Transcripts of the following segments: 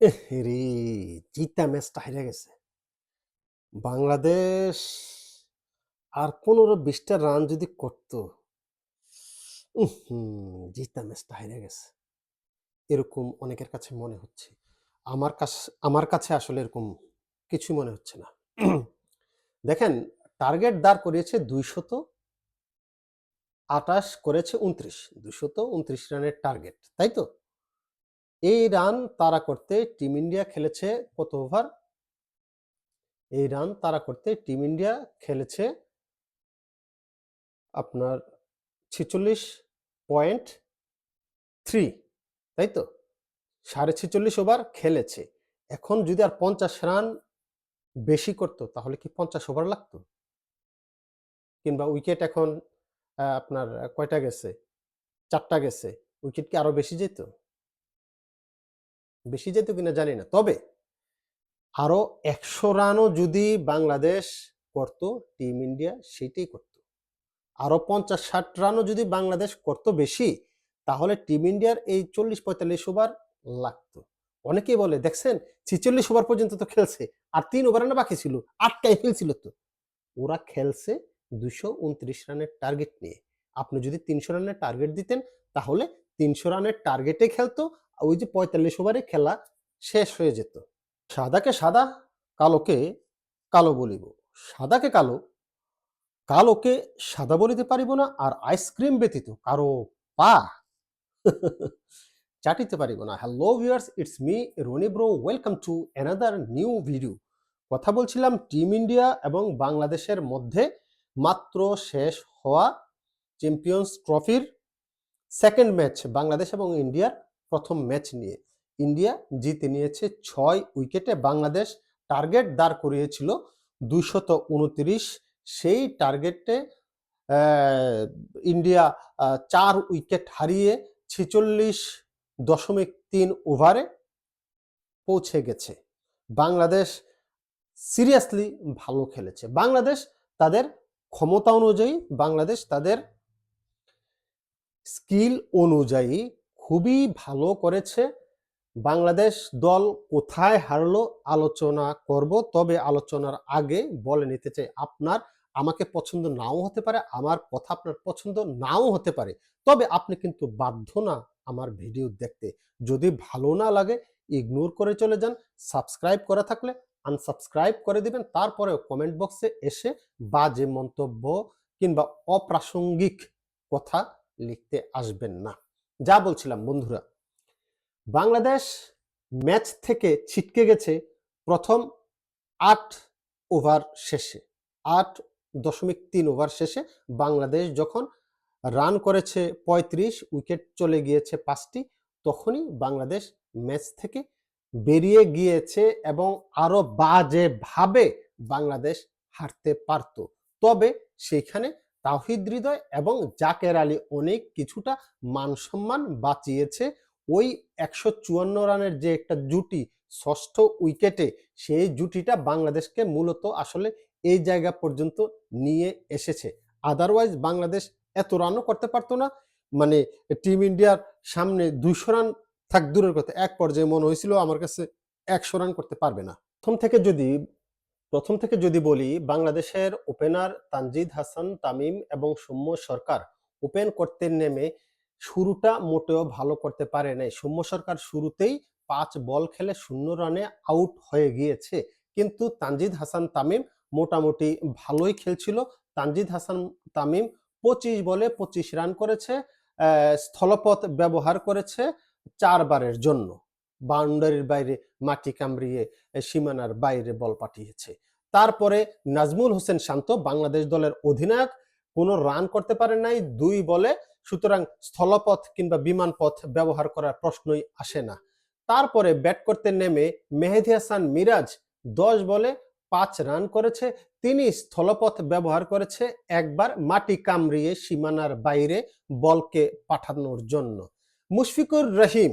রে জিতা ম্যাচটা হেরে গেছে। বাংলাদেশ আর পনেরো বিশটা রান যদি করতো জিতা ম্যাচটা হেরে গেছে। এরকম অনেকের কাছে মনে হচ্ছে। আমার কাছে আমার কাছে আসলে এরকম কিছুই মনে হচ্ছে না। দেখেন টার্গেট দাঁড় করিয়েছে দুইশত আটাশ করেছে উনত্রিশ দুশত উনত্রিশ রানের টার্গেট তাই তো? এই রান তারা করতে টিম ইন্ডিয়া খেলেছে কত ওভার এই রান তারা করতে টিম ইন্ডিয়া খেলেছে আপনার ছেচল্লিশ পয়েন্ট থ্রি তাই তো? সাড়ে ছেচল্লিশ ওভার খেলেছে। এখন যদি আর পঞ্চাশ রান বেশি করতো, তাহলে কি পঞ্চাশ ওভার লাগতো? কিংবা উইকেট এখন আপনার কয়টা গেছে? চারটা গেছে। উইকেট কি আরও বেশি যেত? বেশি যেত কিনা জানি না। তবে আরও একশো রানও যদি বাংলাদেশ করত, টিম ইন্ডিয়া সেটাই করত। আরও পঞ্চাশ ষাট রানও যদি বাংলাদেশ করত বেশি, তাহলে টিম ইন্ডিয়ার এই চল্লিশ পঁয়তাল্লিশ ওভার লাগতো। অনেকেই বলে, দেখছেন, ছিচল্লিশ ওভার পর্যন্ত তো খেলছে, আর তিন ওভার না বাকি ছিল আটটাই ফেলছিল তো। ওরা খেলছে দুশো উনত্রিশ রানের টার্গেট নিয়ে। আপনি যদি তিনশো রানের টার্গেট দিতেন, তাহলে তিনশো রানের টার্গেটে খেলতো ওই যে পঁয়তাল্লিশ ওভারে খেলা শেষ হয়ে যেত। সাদাকে সাদা, কালোকে কালো বলিব। সাদাকে কালো, কালোকে সাদা বলিতে পারিব না আর আইসক্রিম ব্যতীত কারও পা চাটিতে পারিব না। Hello viewers, it's me Roni bro, welcome to another new video. কথা বলছিলাম টিম ইন্ডিয়া এবং বাংলাদেশের মধ্যে মাত্র শেষ হওয়া চ্যাম্পিয়ন্স ট্রফির সেকেন্ড ম্যাচ বাংলাদেশ এবং ইন্ডিয়ার প্রথম ম্যাচ নিয়ে। ইন্ডিয়া জিতে নিয়েছে ছয় উইকেটে বাংলাদেশ টার্গেট দাঁড় করিয়েছিল দুশত উনত্রিশ। সেই টার্গেটে ইন্ডিয়া চার উইকেট হারিয়ে ছেচল্লিশ দশমিক তিন ওভারে পৌঁছে গেছে। বাংলাদেশ সিরিয়াসলি ভালো খেলেছে। বাংলাদেশ তাদের ক্ষমতা অনুযায়ী, বাংলাদেশ তাদের স্কিল অনুযায়ী খুবই ভালো করেছে। বাংলাদেশ দল কোথায় হারলো আলোচনা করব, তবে আলোচনার আগে বলে নিতে চাই, আপনার আমাকে পছন্দ নাও হতে পারে, আমার কথা আপনার পছন্দ নাও হতে পারে, তবে আপনি কিন্তু বাধ্য না আমার ভিডিও দেখতে। যদি ভালো না লাগে ইগনোর করে চলে যান সাবস্ক্রাইব করা থাকলে আনসাবস্ক্রাইব করে দিবেন, তারপরেও কমেন্ট বক্সে এসে বাজে মন্তব্য কিংবা অপ্রাসঙ্গিক কথা লিখতে আসবেন না। যা বলছিলাম, বন্ধুরা। বাংলাদেশ ম্যাচ থেকে ছিটকে গেছে প্রথম আট ওভার শেষে। আট দশমিক তিন ওভার শেষে বাংলাদেশ যখন রান করেছে পঁয়ত্রিশ, উইকেট চলে গিয়েছে পাঁচটি, তখনই বাংলাদেশ ম্যাচ থেকে বেরিয়ে গিয়েছে এবং আরও বাজেভাবে বাংলাদেশ হারতে পারত। তবে সেখানে তাহিদ হৃদয় এবং জাকের আলী অনেক কিছুটা মান সম্মান বাঁচিয়েছে। ওই একশো চুয়ান্ন রানের যে একটা জুটি ষষ্ঠ উইকেটে, সেই জুটিটা বাংলাদেশকে মূলত আসলে এই জায়গা পর্যন্ত নিয়ে এসেছে। আদারওয়াইজ বাংলাদেশ এত রানও করতে পারতো না। মানে টিম ইন্ডিয়ার সামনে দুইশো রান থাক দূরের কথা, এক পর্যায়ে মনে হয়েছিল আমার কাছে একশো রান করতে পারবে না। প্রথম থেকে যদি প্রথম থেকে যদি বলি, বাংলাদেশের ওপেনার তানজিদ হাসান, তামিম এবং সৌম্য সরকার ওপেন করতে নেমে শুরুটা মোটেও ভালো করতে পারে নাই। সৌম্য সরকার শুরুতেই পাঁচ বল খেলে শূন্য রানে আউট হয়ে গিয়েছে। কিন্তু তানজিদ হাসান, তামিম মোটামুটি ভালোই খেলছিল। তানজিদ হাসান, তামিম পঁচিশ বলে পঁচিশ রান করেছে স্থলপথ ব্যবহার করেছে চারবারের জন্য। বাউন্ডারির বাইরে মাটি কামড়িয়ে সীমানার বাইরে বল পাঠিয়েছে। তারপরে নাজমুল হোসেন শান্ত বাংলাদেশ দলের অধিনায়ক, কোনো রান করতে পারে নাই, দুই বলে, সুতরাং স্থলপথ কিংবা বিমান পথ ব্যবহার করার প্রশ্নই আসে না। তারপরে ব্যাট করতে নেমে মেহেদি হাসান মিরাজ, দশ বলে, পাঁচ রান করেছে, তিনি স্থলপথ ব্যবহার করেছে একবার মাটি কামড়িয়ে সীমানার বাইরে বলকে পাঠানোর জন্য। মুশফিকুর রহিম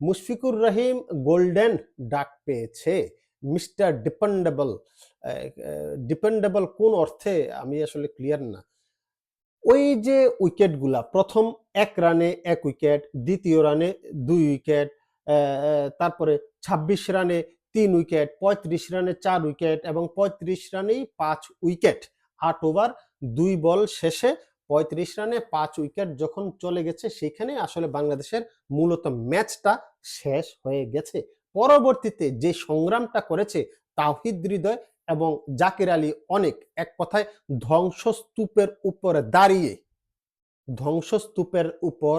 মুশফিকুর রহিম গোল্ডেন ডাক পেয়েছে। মিস্টার ডিপেন্ডেবল ডিপেন্ডেবল কোন অর্থে আমি আসলে ক্লিয়ার না। ওই যে উইকেটগুলা, প্রথম এক রানে এক উইকেট, দ্বিতীয় রানে দুই উইকেট তারপরে ছাব্বিশ রানে তিন উইকেট, পঁয়ত্রিশ রানে চার উইকেট এবং পঁয়ত্রিশ রানেই পাঁচ উইকেট। আট ওভার, দুই বল শেষে পঁয়ত্রিশ রানে পাঁচ উইকেট যখন চলে গেছে, সেখানে আসলে বাংলাদেশের মূলত ম্যাচটা শেষ হয়ে গেছে। পরবর্তীতে যে সংগ্রামটা করেছে তাহিদ হৃদয় এবং জাকির আলী অনেক এক কথায় ধ্বংসস্তূপের উপরে দাঁড়িয়ে, ধ্বংসস্তূপের উপর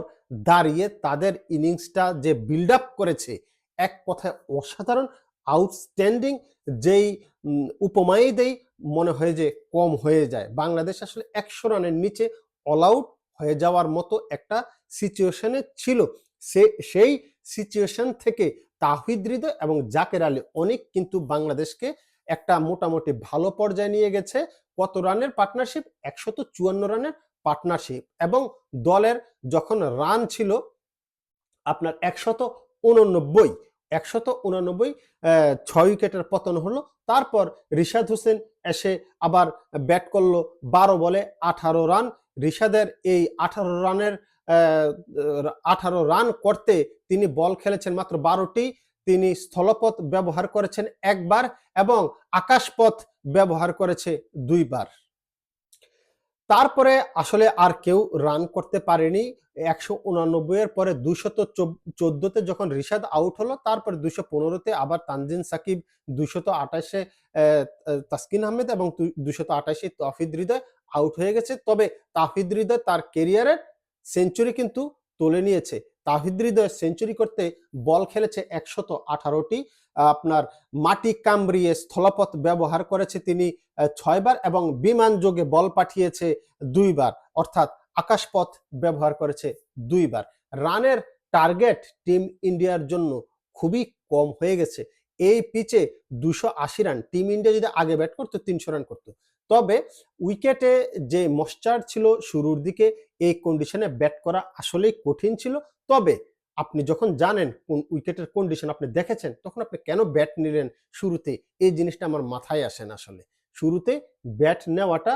দাঁড়িয়ে তাদের ইনিংসটা যে বিল্ড আপ করেছে, এক কথায় অসাধারণ আউটস্ট্যান্ডিং যেই উপমাই দেই, মনে হয় যে কম হয়ে যায়। বাংলাদেশ আসলে একশো রানের নিচে অল আউট হয়ে যাওয়ার মতো একটা সিচুয়েশনে ছিল। সে, সেই সিচুয়েশন থেকে তাহিদ হৃদয় এবং জাকের আলী অনেক কিন্তু বাংলাদেশকে একটা মোটামুটি ভালো পর্যায়ে নিয়ে গেছে। কত রানের পার্টনারশিপ একশত চুয়ান্ন রানের পার্টনারশিপ এবং দলের যখন রান ছিল আপনার একশত উননব্বই। একশত উননব্বই ছয় উইকেটের পতন হলো। তারপর রিশাদ হোসেন এসে আবার ব্যাট করল বারো বলে আঠারো রান। রিশাদের এই আঠারো রানের আঠারো রান করতে তিনি বল খেলেছেন মাত্র বারোটি। তিনি স্থলপথ ব্যবহার করেছেন একবার এবং আকাশপথ ব্যবহার করেছে দুইবার। তারপরে আসলে আর কেউ রান করতে পারেনি। একশো উনানব্বই এর পরে দুশত চোদ্দতে যখন রিশাদ আউট হলো, তারপরে দুশো পনেরোতে আবার তানজিন সাকিব দুশত আঠাশে তাসকিন আহমেদ এবং দুশত আঠাশে তাফিদ হৃদয় আউট হয়ে গেছে। তবে তাফিদ হৃদয় তার কেরিয়ারের সেঞ্চুরি কিন্তু তুলে নিয়েছে। তাহিদ হৃদয় সেঞ্চুরি করতে বল খেলেছে একশত আঠারোটি। আপনার মাটি কামড়িয়ে স্থলপথ ব্যবহার করেছে তিনি ছয়বার এবং বিমান যোগে বল পাঠিয়েছে দুইবার। অর্থাৎ আকাশপথ ব্যবহার করেছে দুইবার। রানের টার্গেট টিম ইন্ডিয়ার জন্য খুবই কম হয়ে গেছে। এই পিচে দুশো আশি রান টিম ইন্ডিয়া যদি আগে ব্যাট করতো, তিনশো রান করতো। তবে উইকেটে যে মশ্চার ছিল শুরুর দিকে, এই কন্ডিশনে ব্যাট করা আসলেই কঠিন ছিল। তবে আপনি যখন জানেন কোন উইকেটের কন্ডিশন আপনি দেখেছেন, তখন আপনি কেন ব্যাট নিলেন শুরুতে? এই জিনিসটা আমার মাথায় আসে না আসলে। শুরুতে ব্যাট নেওয়াটা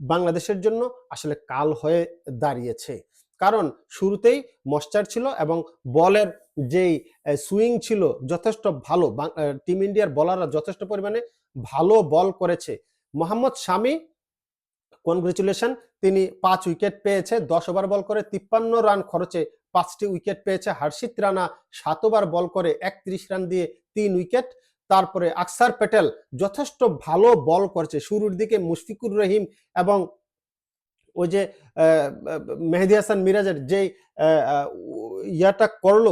বাংলাদেশের জন্য আসলে কাল হয়ে দাঁড়িয়েছে। কারণ শুরুতেই মশ্চার ছিল এবং বলের যেই সুইং ছিল যথেষ্ট ভালো টিম ইন্ডিয়ার বলাররা যথেষ্ট পরিমাণে ভালো বল করেছে। মোহাম্মদ শামি কনগ্রেচুলেশন তিনি পাঁচ উইকেট পেয়েছে, দশ ওভার বল করে তিপ্পান্ন রান খরচে পাঁচটি উইকেট পেয়েছে। হার্ষিত রানা সাত ওভার বল করে একত্রিশ রান দিয়ে তিন উইকেট। তারপরে আকসার প্যাটেল যথেষ্ট ভালো বল করছে। শুরুর দিকে মুশফিকুর রহিম এবং ওই যে মেহেদি হাসান মিরাজের যে ইয়াটা করল,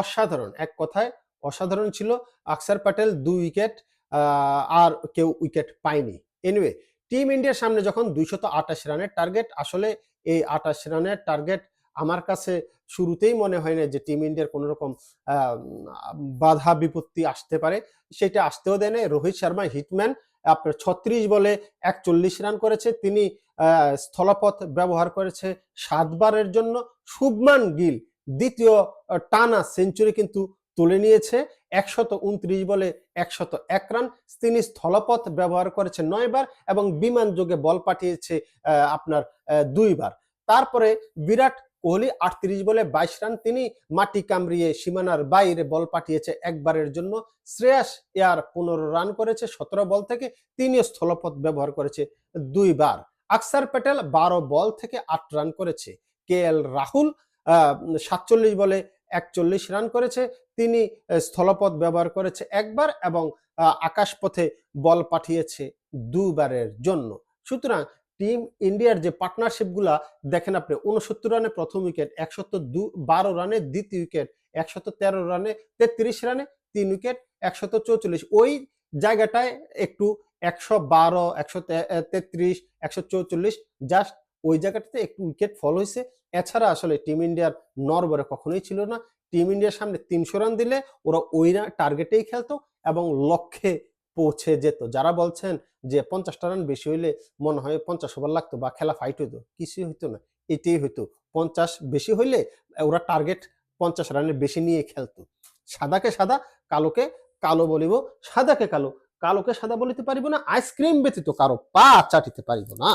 অসাধারণ। এক কথায় অসাধারণ ছিল। আকসার প্যাটেল দুই উইকেট আর কেউ উইকেট পায়নি। এনিওয়ে টিম ইন্ডিয়ার সামনে যখন দুইশত আঠাশ রানের টার্গেট আসলে এই আঠাশ রানের টার্গেট আমার কাছে শুরুতেই মনে হয় না যে টিম ইন্ডিয়ার কোনো রকম বাধা বিপত্তি আসতে পারে। সেটা আসতেও দেয় না রোহিত শর্মা হিটম্যান আপনার ছত্রিশ বলে একচল্লিশ রান করেছে। তিনি স্থলপথ ব্যবহার করেছে সাতবারের জন্য। শুভমান গিল দ্বিতীয় টানা সেঞ্চুরি কিন্তু তুলে নিয়েছে। একশত উনত্রিশ বলে একশত এক রান। তিনি স্থলপথ ব্যবহার করেছে নয়বার এবং বিমান যোগে বল পাঠিয়েছে আপনার দুইবার তারপরে বিরাট কোহলি আটত্রিশ বলে বাইশ রান। তিনি মাটি কামড়িয়ে সীমানার বাইরে বল পাঠিয়েছে একবারের জন্য। শ্রেয়াস এয়ার পনেরো রান করেছে সতেরো বল থেকে। তিনিও স্থলপথ ব্যবহার করেছে দুইবার আকসার প্যাটেল বারো বল থেকে আট রান করেছে। কে এল রাহুল সাতচল্লিশ বলে একচল্লিশ রান করেছে, তিনি স্থলপথ ব্যবহার করেছে একবার এবং আকাশপথে বল পাঠিয়েছে দুবারের জন্য। সুতরাং টিম ইন্ডিয়ার যে পার্টনারশিপগুলা, দেখেন আপনি উনসত্তর রানে প্রথম উইকেট, একশত দু, বারো রানে দ্বিতীয় উইকেট, একশত তেরো রানে তেত্রিশ রানে তিন উইকেট, একশত চৌচল্লিশ। ওই জায়গাটায় একটু একশো বারো, একশো তেত্রিশ, একশো চৌচল্লিশ, জাস্ট ওই জায়গাটাতে একটু উইকেট ফল হয়েছে। এছাড়া আসলে টিম ইন্ডিয়ার নরবরে কখনোই ছিল না। টিম ইন্ডিয়ার সামনে তিনশো রান দিলে ওরা ওই টার্গেটেই খেলতো এবং লক্ষ্যে পৌঁছে যেত। যারা বলছেন যে পঞ্চাশটা রান বেশি হইলে মনে হয় পঞ্চাশ ওভার লাগতো বা খেলা ফাইট হইতো, কিছুই হইতো না। এটাই হইতো। পঞ্চাশ বেশি হইলে ওরা টার্গেট পঞ্চাশ রানের বেশি নিয়ে খেলতো। সাদাকে সাদা, কালোকে কালো বলিব, সাদাকে কালো। কালোকে সাদা বলিতে পারিব না আইসক্রিম ব্যতীত কারও পা চাটিতে পারিব না।